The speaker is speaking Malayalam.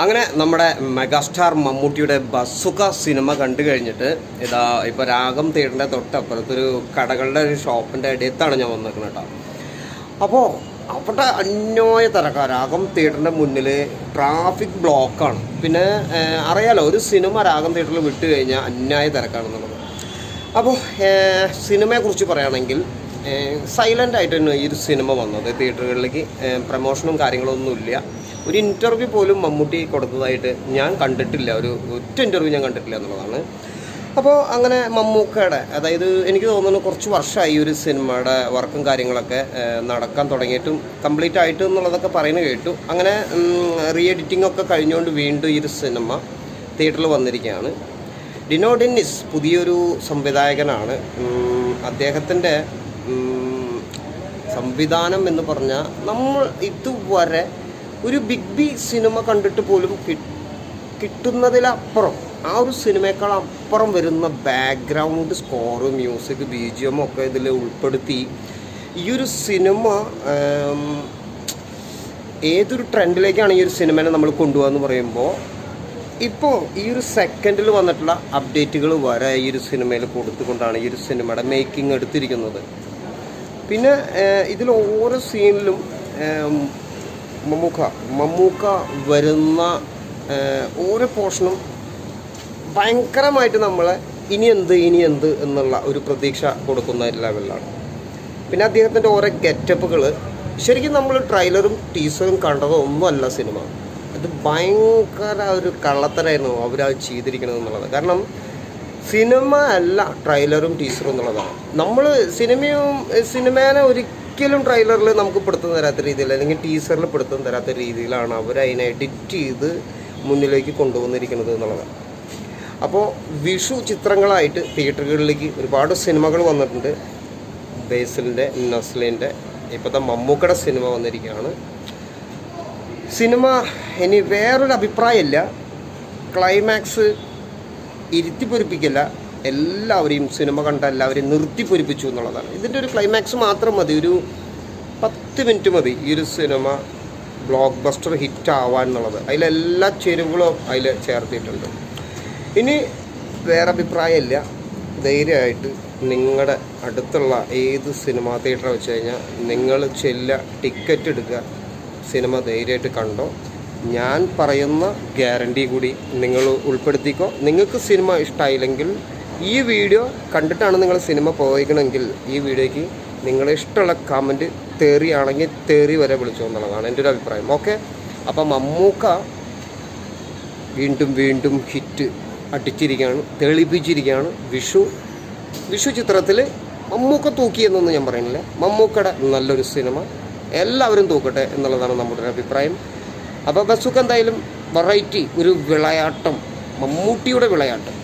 അങ്ങനെ നമ്മുടെ മെഗാസ്റ്റാർ മമ്മൂട്ടിയുടെ ബസുക സിനിമ കണ്ടു കഴിഞ്ഞിട്ട് ഇതാ ഇപ്പോൾ രാഗം തേടിന്റെ തൊട്ടപ്പുറത്തൊരു കടകളുടെ ഒരു ഷോപ്പിന്റെ അടുത്താണ് ഞാൻ വന്നിരിക്കുന്നത് കേട്ടോ അപ്പോൾ അവിടെ അന്യോയ തിരക്കാ. രാഗം തിയേറ്ററിന്റെ മുന്നിൽ ട്രാഫിക് ബ്ലോക്കാണ്. പിന്നെ അറിയാലോ ഒരു സിനിമ രാഗം തിയേറ്ററിൽ വിട്ടു കഴിഞ്ഞാൽ അന്യായ തിരക്കാണെന്നുള്ളത്. അപ്പോൾ സിനിമയെക്കുറിച്ച് പറയുകയാണെങ്കിൽ സൈലന്റ് ആയിട്ട് തന്നെ ഈ ഒരു സിനിമ വന്നത്. തിയേറ്ററുകളിലേക്ക് പ്രമോഷനും കാര്യങ്ങളൊന്നുമില്ല ഒരു ഇന്റർവ്യൂ പോലും മമ്മൂട്ടി കൊടുത്തതായിട്ട് ഞാൻ കണ്ടിട്ടില്ല. ഒരു ഒറ്റ ഇന്റർവ്യൂ ഞാൻ കണ്ടിട്ടില്ല എന്നുള്ളതാണ്. അപ്പോൾ അങ്ങനെ മമ്മൂക്കയുടെ അതായത് എനിക്ക് തോന്നുന്നു കുറച്ച് വർഷമായി ഒരു സിനിമയുടെ വർക്കും കാര്യങ്ങളൊക്കെ നടക്കാൻ തുടങ്ങിയിട്ടും കംപ്ലീറ്റ് ആയിട്ട് എന്നുള്ളതൊക്കെ പറയുന്നത് കേട്ടു. അങ്ങനെ റീ എഡിറ്റിംഗ് ഒക്കെ കഴിഞ്ഞുകൊണ്ട് വീണ്ടും ഈ ഒരു സിനിമ തിയേറ്ററിൽ വന്നിരിക്കുകയാണ്. ഡിനോ ഡെന്നിസ് പുതിയൊരു സംവിധായകനാണ്. അദ്ദേഹത്തിന്റെ സംവിധാനം എന്ന് പറഞ്ഞാൽ നമ്മൾ ഇതുവരെ ഒരു ബിഗ് ബി സിനിമ കണ്ടിട്ട് പോലും കിട്ടുന്നതിലപ്പുറം ആ ഒരു സിനിമയേക്കാൾ അപ്പുറം വരുന്ന background score music B G M ഒക്കെ ഇതിൽ ഉൾപ്പെടുത്തി ഈ ഒരു സിനിമ ഏതൊരു ട്രെൻഡിലേക്കാണ് ഈ ഒരു സിനിമനെ നമ്മൾ കൊണ്ടുപോകാന്ന് പറയുമ്പോൾ ഇപ്പോൾ ഈ ഒരു സെക്കൻഡിൽ വന്നിട്ടുള്ള അപ്ഡേറ്റുകൾ വരെ ഈ ഒരു സിനിമയിൽ കൊടുത്തുകൊണ്ടാണ് ഈ ഒരു സിനിമയുടെ മേക്കിംഗ് എടുത്തിരിക്കുന്നത്. പിന്നെ ഇതിൽ ഓരോ സീനിലും മമ്മൂക്ക മമ്മൂക്ക വരുന്ന ഓരോ പോർഷനും ഭയങ്കരമായിട്ട് നമ്മളെ ഇനി എന്ത് ഇനി എന്ത് എന്നുള്ള ഒരു പ്രതീക്ഷ കൊടുക്കുന്ന ലെവലിലാണ്. പിന്നെ അദ്ദേഹത്തിന്റെ ഓരോ ഗെറ്റപ്പുകൾ ശരിക്കും നമ്മൾ ട്രെയിലറും ടീസറും കണ്ടതൊന്നുമല്ല സിനിമ. അത് ഭയങ്കര ഒരു കള്ളത്തരായിരുന്നു അവരത് ചെയ്തിരിക്കണത് എന്നുള്ളത്. കാരണം സിനിമ അല്ല ട്രെയിലറും ടീസറും എന്നുള്ളതാണ്. നമ്മൾ സിനിമയും സിനിമേനെ ഒരിക്കലും ട്രെയിലറിൽ നമുക്ക് പെടുത്തുന്ന തരാത്ത രീതിയിൽ അല്ലെങ്കിൽ ടീസറിൽ പെടുത്തുന്ന തരാത്ത രീതിയിലാണ് അവർ അതിനെ എഡിറ്റ് ചെയ്ത് മുന്നിലേക്ക് കൊണ്ടുവന്നിരിക്കുന്നത് എന്നുള്ളതാണ്. അപ്പോൾ വിഷു ചിത്രങ്ങളായിട്ട് തിയേറ്ററുകളിലേക്ക് ഒരുപാട് സിനിമകൾ വന്നിട്ടുണ്ട്. ബേസിലിന്റെ നസ്ലിന്റെ ഇപ്പോഴത്തെ മമ്മൂക്കയുടെ സിനിമ വന്നിരിക്കുകയാണ്. സിനിമ ഇനി വേറൊരു അഭിപ്രായമില്ല. ക്ലൈമാക്സ് ഇരുത്തിപ്പൊരിപ്പിക്കില്ല എല്ലാവരെയും സിനിമ കണ്ട എല്ലാവരെയും നിർത്തിപ്പൊരിപ്പിച്ചു എന്നുള്ളതാണ്. ഇതിന്റെ ഒരു ക്ലൈമാക്സ് മാത്രം മതി. ഒരു പത്ത് മിനിറ്റ് മതി ഈ ഒരു സിനിമ ബ്ലോക്ക് ബസ്റ്റർ ഹിറ്റ് ആവാൻ എന്നുള്ളത്. അതിലെല്ലാ ചേരുവകളും അതിൽ ചേർത്തിട്ടുണ്ട്. ഇനി വേറെ അഭിപ്രായമില്ല. ധൈര്യമായിട്ട് നിങ്ങളുടെ അടുത്തുള്ള ഏത് സിനിമാ തിയേറ്റർ വെച്ച് കഴിഞ്ഞാൽ നിങ്ങൾ ചെല്ലുക ടിക്കറ്റ് എടുക്കുക. സിനിമ ധൈര്യമായിട്ട് കണ്ടോ? ഞാൻ പറയുന്ന ഗ്യാരണ്ടി കൂടി നിങ്ങൾ ഉൾപ്പെടുത്തിക്കോ. നിങ്ങൾക്ക് സിനിമ ഇഷ്ടമായില്ലെങ്കിൽ ഈ വീഡിയോ കണ്ടിട്ടാണ് നിങ്ങൾ സിനിമ പോയിക്കണമെങ്കിൽ ഈ വീഡിയോയ്ക്ക് നിങ്ങളെ ഇഷ്ടമുള്ള കമന്റ് തേറിയാണെങ്കിൽ തേറി വരെ വിളിച്ചു എന്നുള്ളതാണ് എന്റെ ഒരു അഭിപ്രായം. ഓക്കെ അപ്പം മമ്മൂക്ക വീണ്ടും വീണ്ടും ഹിറ്റ് അടിച്ചിരിക്കുകയാണ് തെളിപ്പിച്ചിരിക്കുകയാണ്. വിഷു വിഷു ചിത്രത്തിൽ മമ്മൂക്ക തൂക്കിയെന്നൊന്നും ഞാൻ പറയുന്നില്ല. മമ്മൂക്കയുടെ നല്ലൊരു സിനിമ. എല്ലാവരും തൂക്കട്ടെ എന്നുള്ളതാണ് നമ്മുടെ ഒരു അഭിപ്രായം. അപ്പോൾ ബസുക്ക് എന്തായാലും വെറൈറ്റി ഒരു വിളയാട്ടം മമ്മൂട്ടിയുടെ വിളയാട്ടം.